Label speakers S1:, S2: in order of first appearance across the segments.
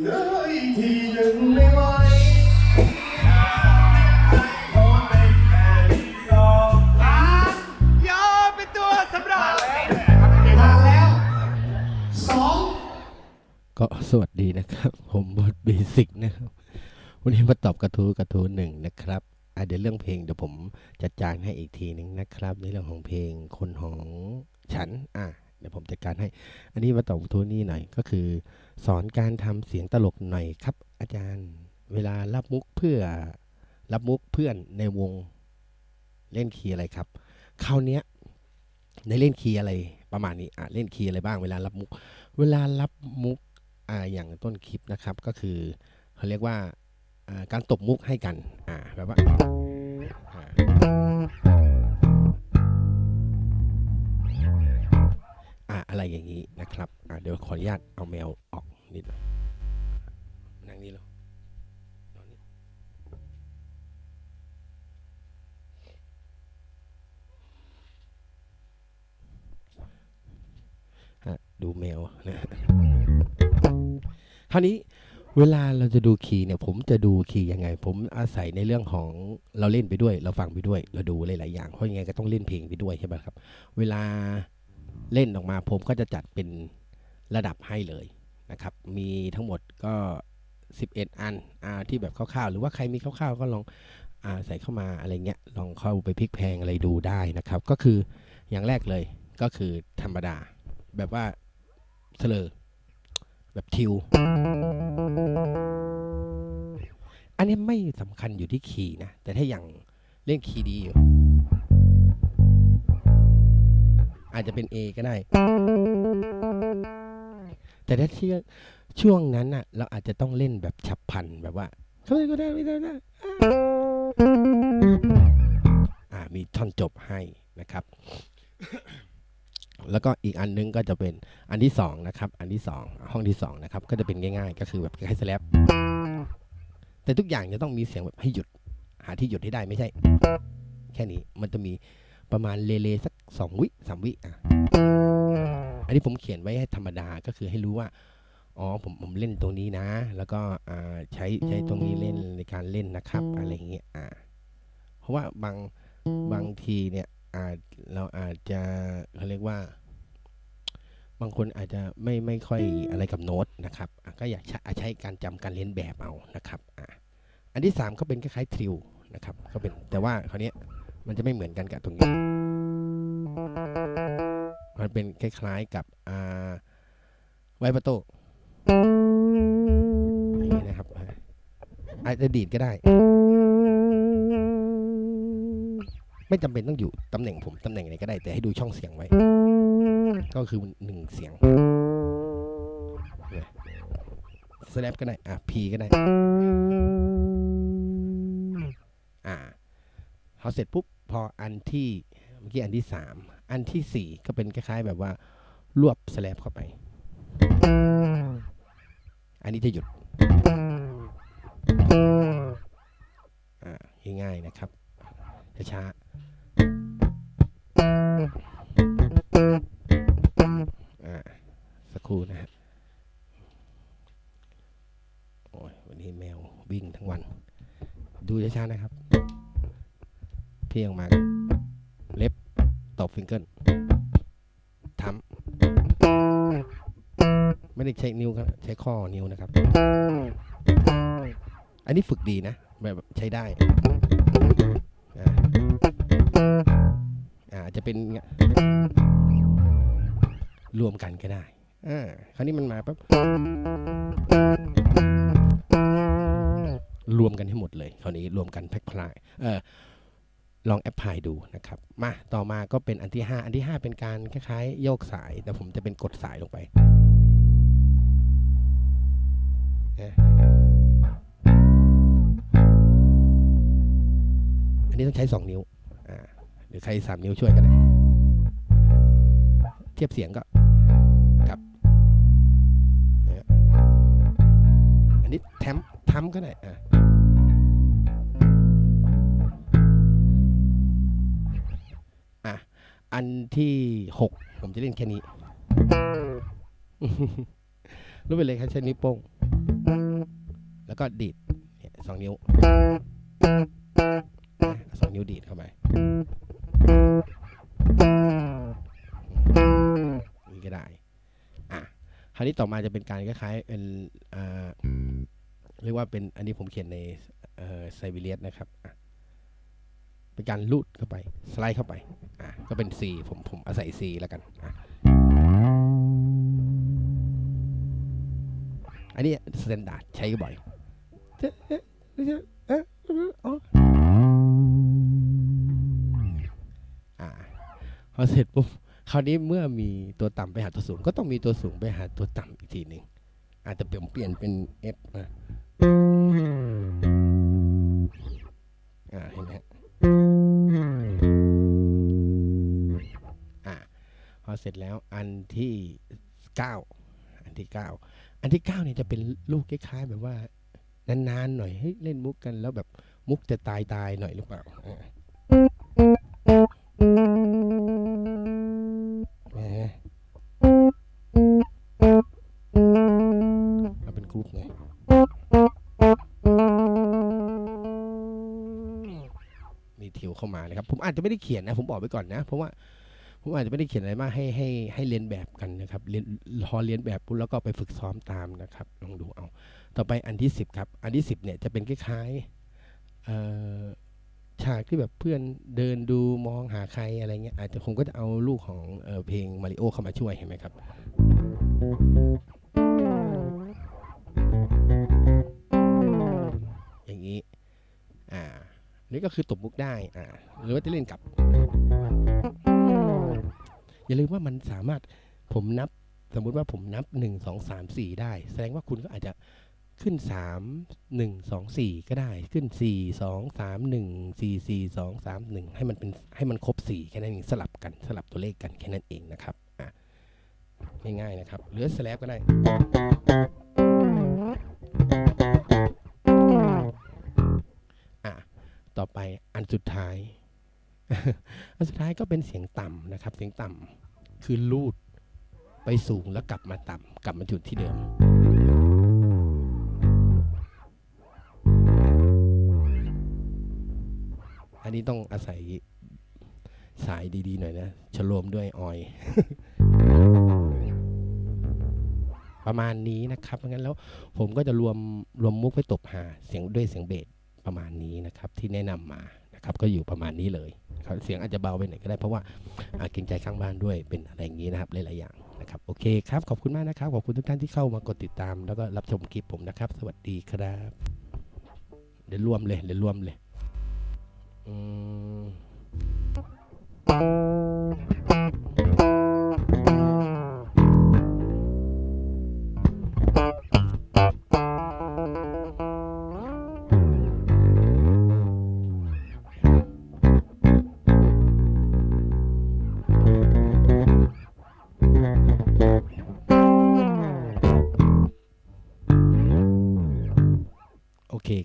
S1: เหลืออีกทีหนึ่งไม่ไหวขอเป็นแค่ที่สอง
S2: ยอมเป็นตัวสำรอง
S1: มาแล้วสอง
S3: ก็สวัสดีนะครับ ผมบทเบสิกนะครับ วันนี้มาตอบกระทู้กระทู้หนึ่งนะครับอะเดี๋ยวเรื่องเพลงเดี๋ยวผมจัดการให้อีกทีหนึ่งนะครับ ในเรื่องของเพลงคนของฉันอะ เดี๋ยวผมจัดการให้ อันนี้มาตอบกระทู้นี้หน่อยก็คือ สอนการทำเสียงตลกหน่อยครับ อาจารย์ เวลารับมุกเพื่อรับมุกเพื่อนในวงเล่นคีย์อะไรครับคราวเนี้ยในเล่นคีย์อะไรประมาณนี้อะเล่นคีย์อะไรบ้าง เวลารับมุก เวลารับมุกอ่าอย่างต้นคลิปนะครับ ก็คือเขาเรียกว่าอ่าการตบมุกให้กันอ่าแบบว่า อะไรอย่างนี้นะครับเดี๋ยวขออนุญาตเอาแมวออกนิดหน่อยนั่งนี่แล้วนะดูแมวนะคราวนี้เวลาเราจะดูคีย์เนี่ยผมจะดูคีย์ยังไง ผมอาศัยในเรื่องของเราเล่นไปด้วย เราฟังไปด้วย เราดูหลาย ๆ อย่างเพราะยังไงก็ต้องเล่นเพลงไปด้วยใช่ไหมครับ เวลา เล่นออกมาผมก็จะจัดเป็นระดับให้เลยนะครับ มีทั้งหมดก็ 11 อันอ่าที่แบบคร่าวๆ หรือว่าใครมีคร่าวๆ ก็ลองอาใส่เข้ามาอะไรเงี้ย ลองเข้าไปพลิกแพงอะไรดูได้นะครับ ก็คืออย่างแรกเลยก็คือธรรมดา แบบว่าเสลอแบบทิว อันนี้ไม่สำคัญอยู่ที่คีย์นะ แต่ถ้าอย่างเล่นคีย์ดีอยู่ อาจจะเป็น A ก็ได้ แต่ถ้าเชื่อช่วงนั้นน่ะ เราอาจจะต้องเล่นแบบฉับพลันแบบว่าเขาไม่ก็ได้ไม่ได้ไม่ได้อ่ามีท่อนจบให้นะครับ แล้วก็อีกอันนึงก็จะเป็นอันที่สองนะครับ อันที่สองห้องที่สองนะครับ ก็จะเป็นง่าย ๆ ก็คือแบบคล้ายๆสแลปแต่ทุกอย่างจะต้องมีเสียงแบบให้หยุด หาที่หยุดให้ได้ไม่ใช่ แค่นี้มันจะมี ประมาณเลเลสักสองวิสามวิอะอันนี้ผมเขียนไว้ให้ธรรมดาก็คือให้รู้ว่าอ๋อผมผมเล่นตรงนี้นะ แล้วก็อ่าใช้ใช้ตรงนี้เล่นในการเล่นนะครับ อะไรอย่างเงี้ยอ่าเพราะว่าบางบางทีเนี่ยอาจเราอาจจะเขาเรียกว่า บางคนอาจจะไม่ไม่ค่อยอะไรกับโน้ตนะครับอะก็อยากใช้ใช้การจำการเรียนแบบเอานะครับอะอันที่สามก็เป็นคล้ายๆทริวนะครับก็เป็นแต่ว่าคราวเนี้ย มันจะไม่เหมือนกันกับตรงนี้ มันเป็นคล้ายๆกับอาไวปโตอย่างนี้นะครับอาจจะดีดก็ได้ ไม่จำเป็นต้องอยู่ตำแหน่งผมตำแหน่งไหนก็ได้แต่ให้ดูช่องเสียงไว้ ก็คือหนึ่งเสียงสแลปก็ได้ อะ P ก็ได้ อ่าพอเสร็จปุ๊บ ออันที่เมื่อกี้อันที่สามอันที่สี่ก็เป็นคล้ายๆ แบบว่ารวบสแลปเข้าไป อันนี้จะหยุดอ่าง่ายๆนะครับช้าๆอ่าสักครู่นะฮะโอ้ยวันนี้แมววิ่งทั้งวัน ดูช้าๆนะครับ พี่ออกมาเล็บตบฟิงเกิลทำไม่ได้ใช้นิ้วครับใช้ข้อนิ้วนะครับ อันนี้ฝึกดีนะ แบบใช้ได้อ่าอาอาจจะเป็นรวมกันก็ได้อ่าคราวนี้มันมาปั๊บรวมกันให้หมดเลย คราวนี้รวมกันแพ็คพลายเออ ลองแอปพลายดูนะครับ มาต่อมาก็เป็นอันที่ 5 อันที่ 5 เป็นการคล้ายๆโยกสาย แต่ผมจะเป็นกดสายลงไป อันนี้ต้องใช้ 2 นิ้ว หรือใคร 3 นิ้วช่วยกัน เทียบเสียงก็ครับ อันนี้แทมทำก็ได้อ่า อันที่หกผมจะเล่นแค่นี้รูดไปเลยครับใช้นิ้วโป้ง แล้วก็ดีดสองนิ้วสองนิ้วดีดเข้าไปนี่ก็ได้ อะ คราวนี้ต่อมาจะเป็นการคล้ายๆเป็นอ่าเรียกว่าเป็นอันนี้ผมเขียนในไซบีเรียสนะครับ เป็นการลูดเข้าไป สไลด์เข้าไป อะก็เป็น C ผมผมอาศัย C แล้วกันอะอันนี้สแตนดาร์ดใช้บ่อยเอ๊ะเออออ่าพอเสร็จปุ๊บคราวนี้เมื่อมีตัวต่ำไปหาตัวสูง ก็ต้องมีตัวสูงไปหาตัวต่ำอีกทีหนึ่งอาจจะเปลี่ยนเปลี่ยนเป็น F นะอ่าเห็นไหม พอเสร็จแล้วอันที่เก้าอันที่เก้าอันที่เก้าเนี่ยจะเป็นลูกคล้ายๆแบบว่านานๆหน่อยให้ยเล่นมุกกันแล้วแบบมุกจะตายตายหน่อยหรือเปล่าอ่าแหมเอาเป็นกรุ๊ปไงมีทิวเข้ามานะครับ ผมอาจจะไม่ได้เขียนนะ ผมบอกไว้ก่อนนะ เพราะว่า ผมอาจจะไม่ได้เขียนอะไรมากให้ให้ให้เรียนแบบกันนะครับเรียนพอเรียนแบบปุ๊บแล้วก็ไปฝึกซ้อมตามนะครับลองดูเอา ต่อไปอันที่สิบครับ อันที่สิบเนี่ยจะเป็นคล้ายๆเอ่อฉากที่แบบเพื่อนเดินดูมองหาใครอะไรเงี้ยอาจจะผมก็จะเอาลูกของเออเพลงมาริโอเข้ามาช่วยเห็นไหมครับอย่างนี้อ่านี่ก็คือตบมุกได้อ่าหรือว่าจะเล่นกับ อย่าลืมว่ามันสามารถผมนับสมมุติว่าผมนับหนึ่งสองสามสี่ได้ แสดงว่าคุณก็อาจจะขึ้นสามหนึ่งสองสี่ก็ได้ขึ้นสี่สองสามหนึ่งสี่สี่สองสามหนึ่งให้มันเป็นให้มันครบสี่แค่นั้นเองสลับกันสลับตัวเลขกันแค่นั้นเองนะครับอะง่ายๆนะครับ หรือสแลบก็ได้อะต่อไปอันสุดท้าย อันสุดท้ายก็เป็นเสียงต่ำนะครับ เสียงต่ำคือลูดไปสูงแล้วกลับมาต่ำกลับมาจุดที่เดิม อันนี้ต้องอาศัยสายดีๆหน่อยนะฉโลมด้วยออย ประมาณนี้นะครับเพราะงั้นแล้วผมก็จะรวมรวมมุกไว้ตบหาเสียงด้วยเสียงเบสประมาณนี้นะครับที่แนะนำมานะครับก็อยู่ประมาณนี้เลย เสียงอาจจะเบาไปหน่อยก็ได้เพราะว่าเกรงใจข้างบ้านด้วยเป็นอะไรอย่างนี้นะครับหลายๆอย่างนะครับโอเคครับขอบคุณมากนะครับขอบคุณทุกท่านที่เข้ามากดติดตาม แล้วก็รับชมคลิปผมนะครับ สวัสดีครับ เดี๋ยวรวมเลยเดี๋ยวรวมเลยอืม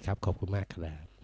S3: ครับ ขอบคุณมากครับ